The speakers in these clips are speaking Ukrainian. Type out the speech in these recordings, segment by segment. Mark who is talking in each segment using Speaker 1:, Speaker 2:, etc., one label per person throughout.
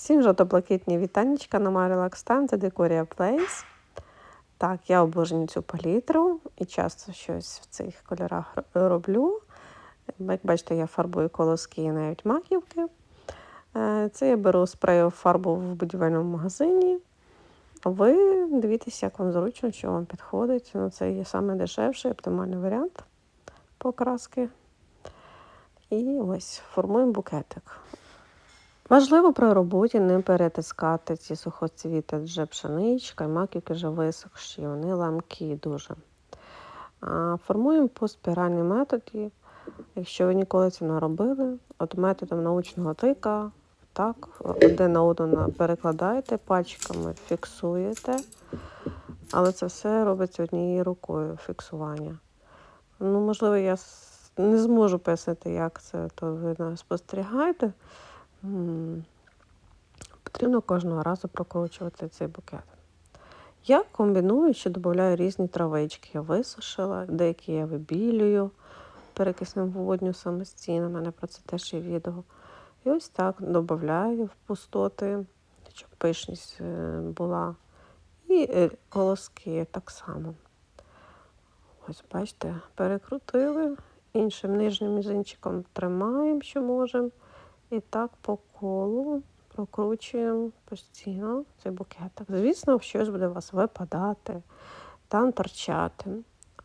Speaker 1: Всім жовто-блакитні вітаннячка на My Relax Time це Decoria Place. Так, я обожнюю цю палітру і часто щось в цих кольорах роблю. Як бачите, я фарбую колоски і навіть маківки. Е, Це я беру спрею фарбу в будівельному магазині. Ви дивіться, як вам зручно, що вам підходить. Ну, це є саме дешевший, оптимальний варіант покраски. І ось формуємо букетик. Важливо при роботі не перетискати ці сухоцвіти, адже пшеничка і маківки вже висохші, вони ламкі дуже. Формуємо по спіральній методі. Якщо ви ніколи це не робили, от методом научного тика, так, один на один перекладаєте пальчиками, фіксуєте, але це все робиться однією рукою фіксування. Ну, можливо, я не зможу пояснити, як це, то ви спостерігаєте. Потрібно кожного разу прокручувати цей букет. Я комбіную, що додаю різні травички. Я висушила, деякі я вибілюю перекисним водню самостійно. У мене про це теж є відео. І ось так додаю в пустоти, щоб пишність е, була. І е, колоски так само. Ось, бачите, перекрутили. Іншим нижнім мізинчиком тримаємо, що можемо. І так по колу прокручуємо постійно цей букетик. Звісно, щось буде у вас випадати, там торчати.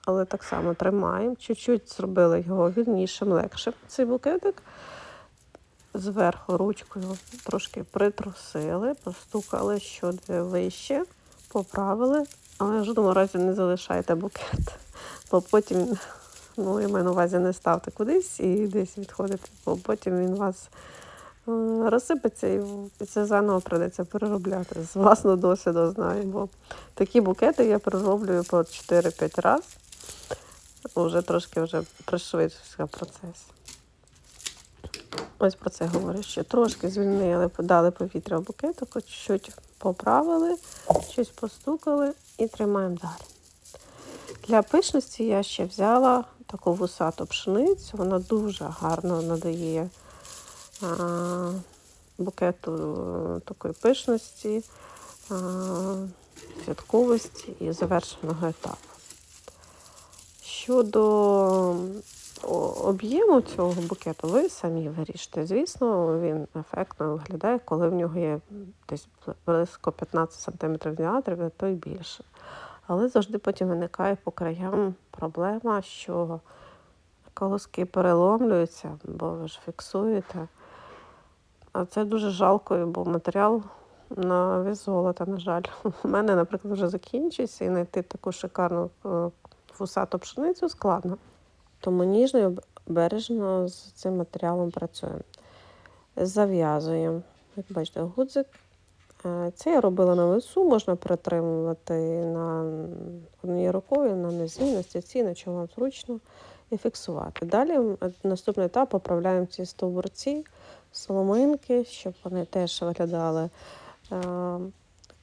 Speaker 1: Але так само тримаємо. Чуть-чуть зробили його вільнішим, легшим цей букетик. Зверху ручкою трошки притрусили, постукали щодо вище, поправили, але в жодному разі не залишайте букет, бо потім, ну, я маю на увазі, не ставте кудись і десь відходите, бо потім він вас е, розсипеться і це заново придеться переробляти. З власного досвіду знаю, бо такі букети я перероблюю по 4-5 разів. Вже трошки вже пришвидшився процес. Ось про це говорю, що трошки звільнили, подали повітря в букетик, от чуть поправили, щось постукали і тримаємо далі. Для пишності я ще взяла таку вусату пшеницю, вона дуже гарно надає а, букету е, такої пишності, а, святковості і завершеного етапу. Щодо об'єму цього букету, ви самі вирішите. Звісно, він ефектно виглядає, коли в нього є десь близько 15 см діаметрів, то й більше. Але завжди потім виникає по краям проблема, що колоски переломлюються, бо ви ж фіксуєте. А це дуже жалко, бо матеріал на вес золота, на жаль. У мене, наприклад, вже закінчується і знайти таку шикарну е, фусату пшеницю складно. Тому ніжно і обережно з цим матеріалом працюємо. Зав'язуємо, як бачите, гудзик. Е, Це я робила на весу, можна притримувати на однією рукою, на нозі, на стільці, на чому вам зручно, і фіксувати. Далі наступний етап поправляємо ці стовбурці, соломинки, щоб вони теж виглядали е,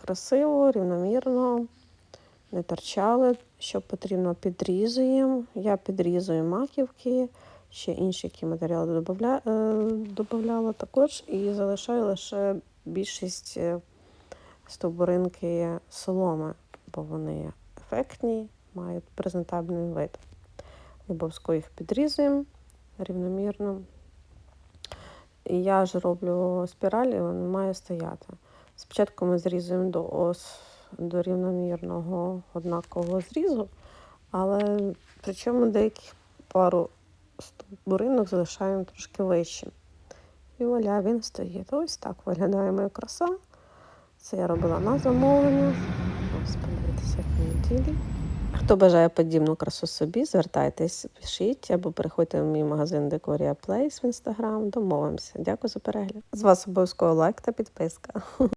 Speaker 1: красиво, рівномірно, не торчали. Що потрібно, підрізуємо. Я підрізую маківки, ще інші які матеріали е, додавала також і залишаю лише більшість е, стовбуринки соломи, бо вони ефектні, мають презентабельний вид. Обов'язково їх підрізуємо рівномірно. І я ж роблю спіралі, він має стояти. Спочатку ми зрізуємо до ос, до рівномірного однакового зрізу, але причому деяких пару стовбуринок залишаємо трошки вище. І вуаля, він стоїть. Ось так виглядає моя краса. Це я робила на замовлення. Ось. Хто бажає подібну красу собі, звертайтесь, пишіть або переходьте в мій магазин Decoria Place в інстаграм. Домовимося. Дякую за перегляд. З вас обов'язково лайк та підписка.